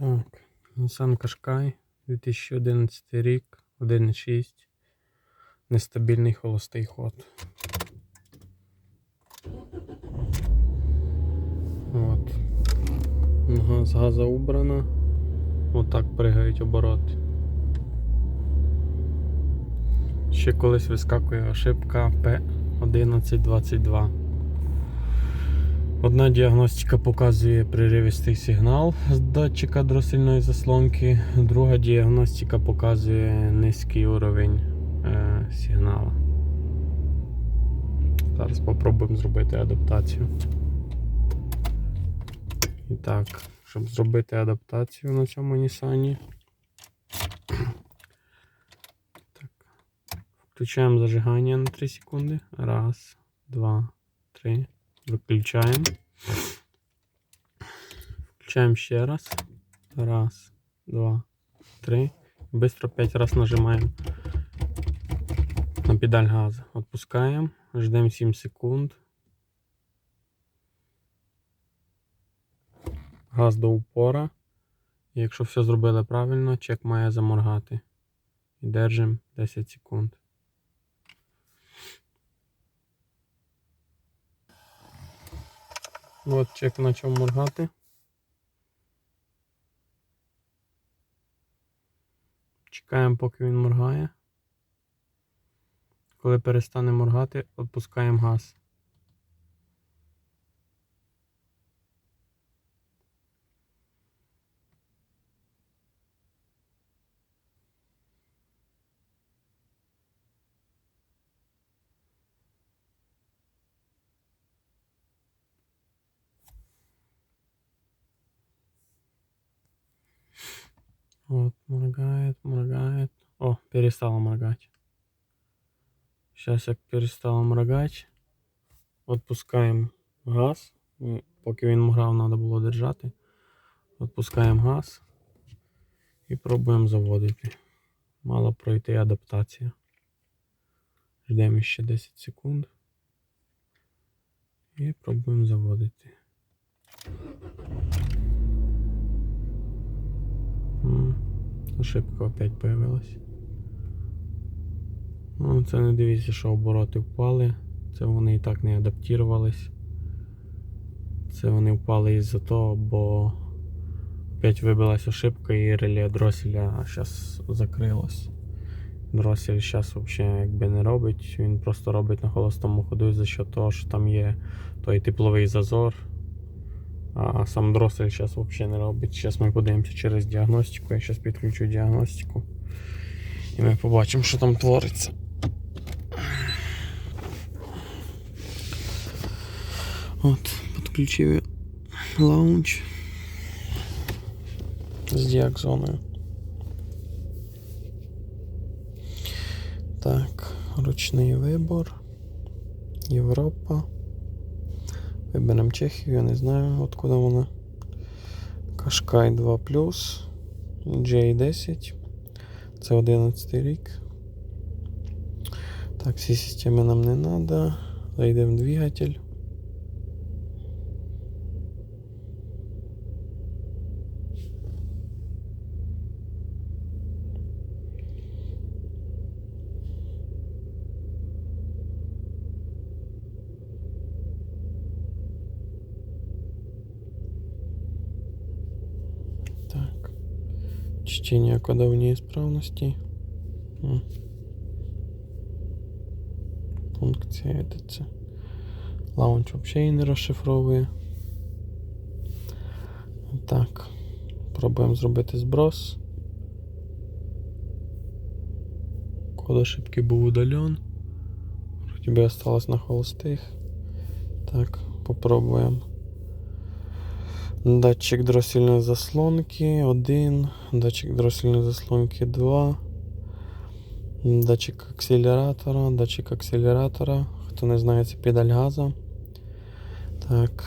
Так, Nissan Qashqai 2011 рік, 1.6. Нестабільний холостий ход. От. Нога з газа убрана. Отак пригають обороти. Ще колись вискакує ошибка P1122. Одна діагностика показує приривистий сигнал з датчика дросельної заслонки, друга діагностика показує низький уровень е, сигналу. Зараз спробуємо зробити адаптацію. І так, щоб зробити адаптацію на цьому Нісані. Включаємо зажигання на 3 секунди. Раз, два, три. Виключаємо. Включаємо ще раз. Раз, два, три. Быстро 5 раз нажимаємо на педаль газу. Отпускаємо. Ждемо 7 секунд. Газ до упора. І якщо все зробили правильно, чек має заморгати. І держимо 10 секунд. От чек почав моргати. Чекаємо, поки він моргає. Коли перестане моргати, відпускаємо газ. Вот, моргает, моргает. О, перестала моргать. Сейчас як перестала моргать. Отпускаємо газ. Поки він моргав, треба було держати. Отпускаємо газ і пробуємо заводити. Мала пройти адаптація. Ждемо ще 10 секунд. І пробуємо заводити. Ошибка опять появилась. Ну, це не дивіться, що обороти впали. Це вони і так не адаптувались. Це вони впали із-за того, бо опять вибилась ошибка і реле дроселя зараз закрилось. Дросель зараз взагалі якби не робить, він просто робить на холостому ходу за що того, що там є той тепловий зазор. А сам дросель зараз взагалі не робить. Зараз ми подивимося через діагностику. Я зараз підключу діагностику. І ми побачимо, що там твориться. От, підключив лаунч з діакзоною. Так, ручний вибор. Європа. Виберемо Чехію, я не знаю откуда вона. Кашкай 2 J10. Це 11 рік. Так, всі системи нам не треба. Зайдемо в двигатель. Чтение кодов неисправностей. М. Функція ETC. Лаунч взагалі не розшифровує. Так. Пробуємо зробити зброс. Код ошибки був удален. Вроде бы осталось на холостих. Так, попробуємо. Датчик дроссельної заслонки 1, датчик дроссельної заслонки 2, датчик акселератора, датчик акселератора. Хто не знає, це педаль газу. Так.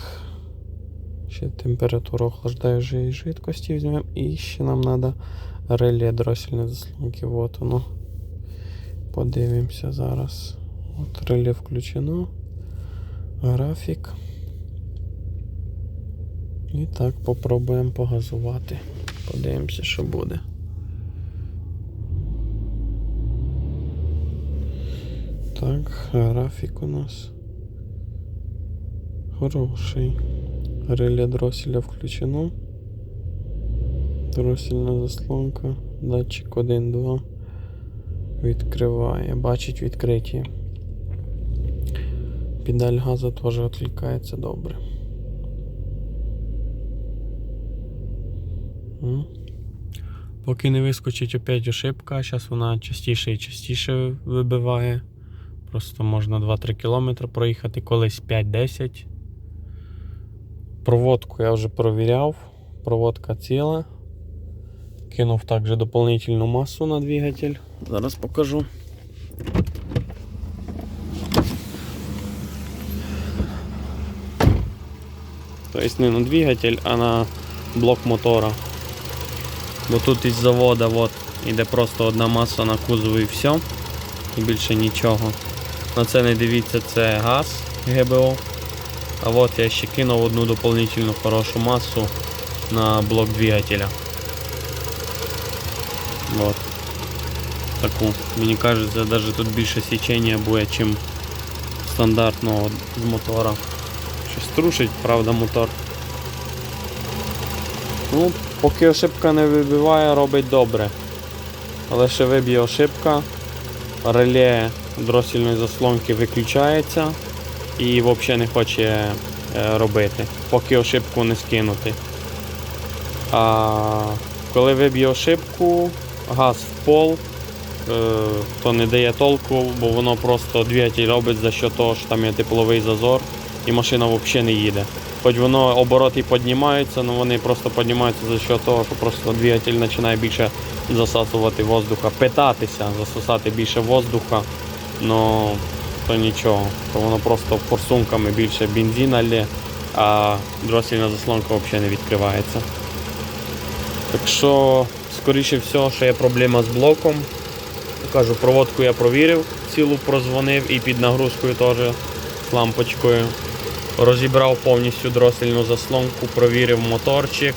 Ще температуру охлаждаючої жидкості візьмемо. І ще нам треба реле дроссельної заслонки. Вот воно. Подивимося зараз. От реле включено. Графік. І так, попробуємо погазувати. Подивимося, що буде. Так, графік у нас хороший. Реле дросселя включено. Дроссельна заслонка. Датчик 1-2. Відкриває. Бачить відкриті. Педаль газу теж відкликається добре. Поки не вискочить опять ошибка, зараз вона частіше і частіше вибиває. Просто можна 2-3 км проїхати, колись 5-10. Проводку я вже провіряв. Проводка ціла. Кинув також дополнительну масу на двигатель. Зараз покажу. Тобто не на двигатель, а на блок мотора. Бо тут із завода от, іде просто одна маса на кузов і все. І більше нічого. На це не дивіться, це газ ГБО. А от я ще кинув одну дополнительну хорошу масу на блок двигателя. Вот. Таку. Мені кажеться, навіть тут більше січення буде, чим стандартного з мотора. Щось трушить, правда, мотор. Ну, поки ошибка не вибиває, робить добре. Але ще виб'є ошибка, реле дросільної заслонки виключається і взагалі не хоче е, робити, поки ошибку не скинути. А коли виб'є ошибку, газ в пол, е, то не дає толку, бо воно просто двигатель робить за що того, що там є тепловий зазор і машина взагалі не їде. Хоч воно обороти піднімаються, але вони просто піднімаються за що того, що просто двигатель починає більше засасувати воздуха, питатися, засосати більше воздуха, но то нічого, то воно просто форсунками більше бензина лє, а дросільна заслонка взагалі не відкривається. Так що, скоріше всього, що є проблема з блоком. Кажу, проводку я провірив, цілу прозвонив і під нагрузкою теж з лампочкою. Розібрав повністю дросельну заслонку, провірив моторчик,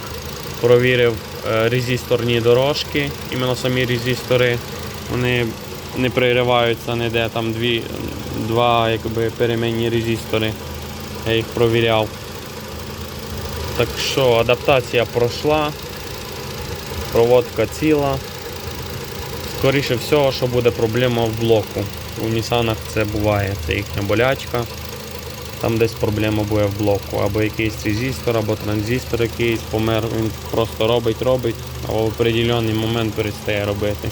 провірив е, резисторні дорожки, іменно самі резистори. Вони не пририваються ніде, там дві, два якби, перемінні резистори. Я їх провіряв. Так що адаптація пройшла, проводка ціла. Скоріше всього, що буде проблема в блоку. У Нісанах це буває, це їхня болячка. Там десь проблема буде в блоку. Або якийсь резистор, або транзистор якийсь помер, він просто робить, робить, а в определений момент перестає робити.